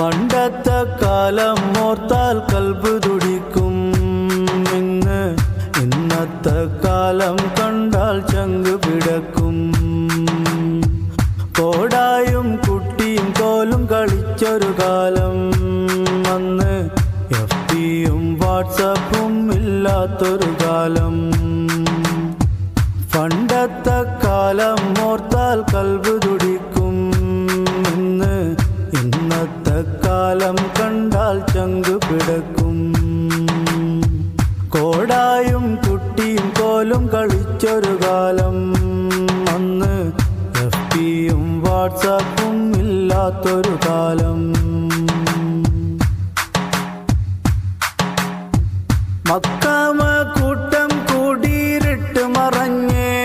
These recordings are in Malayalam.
പണ്ടത്തെ കാലം ഓർത്താൽ കൽബ് തുടിക്കും ഇന്ന് ഇന്നത്തെ കാലം കണ്ടാൽ ചങ്ക് പിടക്കും. കോടായും കുട്ടിയും കോലും കളിച്ചൊരു കാലം അന്ന്. എഫ് പിയും വാട്സപ്പും ഇല്ലാത്തൊരു കാലം. പണ്ടത്തെ കാലം ഓർത്താൽ കൽബ് തുടിക്കും ഇന്നത്തെ കാലം കണ്ടാൽ ചങ്ക് പിടക്കും. കോടായും കുട്ടിയും കോലും കളിച്ചൊരു കാലം. അന്ന് എഫ് പിയും വാട്സാപ്പും ഇല്ലാത്തൊരു കാലം. മക്കാമ കൂട്ടം കൂടിയിരിട്ട് മറഞ്ഞേ.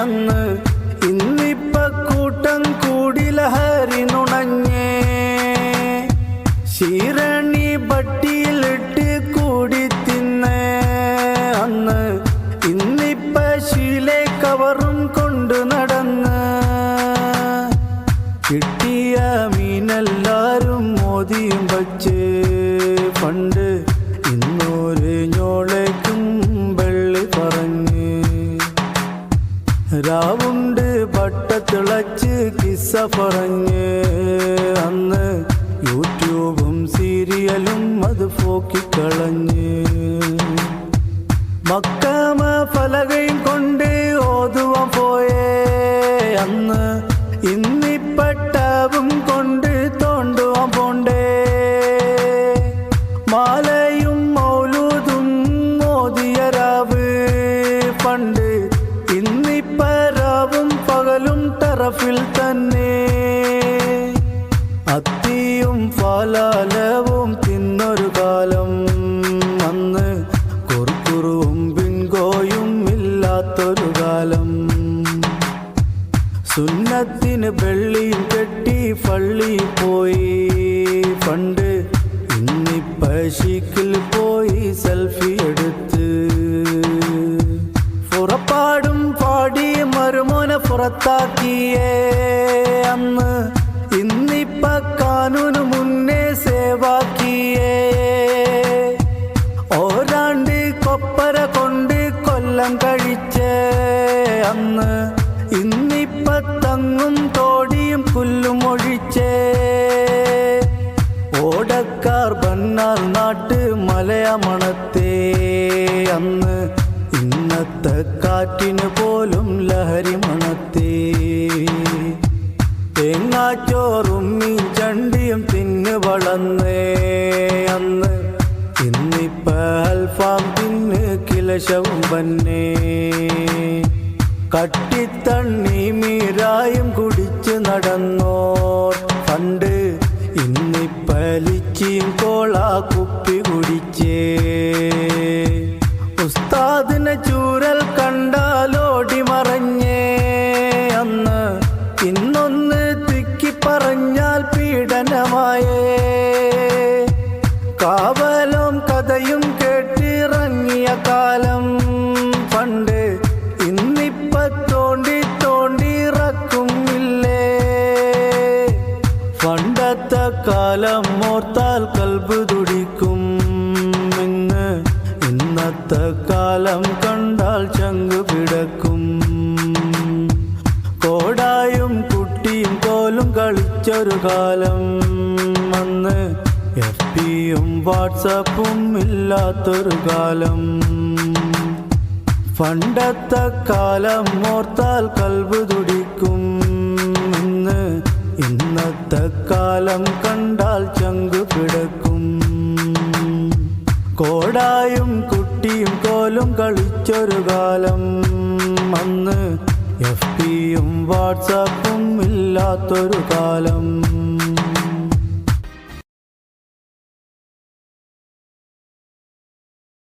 അന്ന് ഇന്നിപ്പ കൂട്ടം കൂടി ലഹരി വച്ച് പണ്ട് ഇന്നൊരു ഞോളേക്കും വെള്ളി പറഞ്ഞ്. രാവുണ്ട് പട്ടത്തിളച്ച് കിസ്സ പറഞ്ഞ്. അന്ന് യൂട്യൂബും സീരിയലും അത് പോക്കിക്കളഞ്ഞ് മക്കാമ ഫലകയും കൊണ്ട് ഓതുവാൻ പോയേ. അന്ന് ഇന്നിപ്പട്ടാവും ഫലാലവും തിന്നൊരു കാലം അന്ന് കുറുക്കുറുവും ബിങ്കോയും ഇല്ലാത്തൊരു കാലം. സുന്നത്തിന് വെള്ളിയും കെട്ടി പള്ളി പോയി. പണ്ട് ഇന്നിപ്പശിക്കിൽ പോയി സെൽഫി എടുത്ത്. പുറപ്പാടും പാടി മരുമോനെ പുറത്താക്കിയേ കഴിച്ചേ അന്ന്. ഇന്നിപ്പ തങ്ങും തോടിയും പുല്ലും ഒഴിച്ചേ. ഓടക്കാർ ബന്നാർ നാട്ട് മലയമണത്തേ അന്ന്. ഇന്നത്തെ കാറ്റിന് പോലും ലഹരി മണത്തേ. തേങ്ങാച്ചോറും മീൻ ചണ്ടിയും തിന്നു വളർന്നേ അന്ന്. ഇന്നിപ്പ അൽഫാം കിലശവും വന്നേ കട്ടിത്തണ്ണി മീരായും കുടിച്ച് നടന്നോർ. പണ്ട് ഇന്നിപ്പലിച്ചിയും കോളാ കുപ്പി കാലം ഓർത്താൽ കൽബ് തുടിക്കും. ഇന്ന് ഇന്നത്തെ കാലം കണ്ടാൽ ചങ്ക് പിടക്കും. കോടായും കുട്ടിയും കോലും കളിച്ചൊരു കാലം. അന്ന് എഫ് പിയും വാട്സപ്പും ഇല്ലാത്തൊരു കാലം. പണ്ടത്തെ കാലം ഓർത്താൽ കൽബ് തുടിക്കും. ഇന്നത്തെ കാലം കണ്ടാൽ ചങ്കു പിടക്കും. കോടായും കുട്ടിയും കോലും കളിച്ചൊരു കാലം. അന്ന് എഫ് പിയും വാട്സാപ്പും ഇല്ലാത്തൊരു കാലം.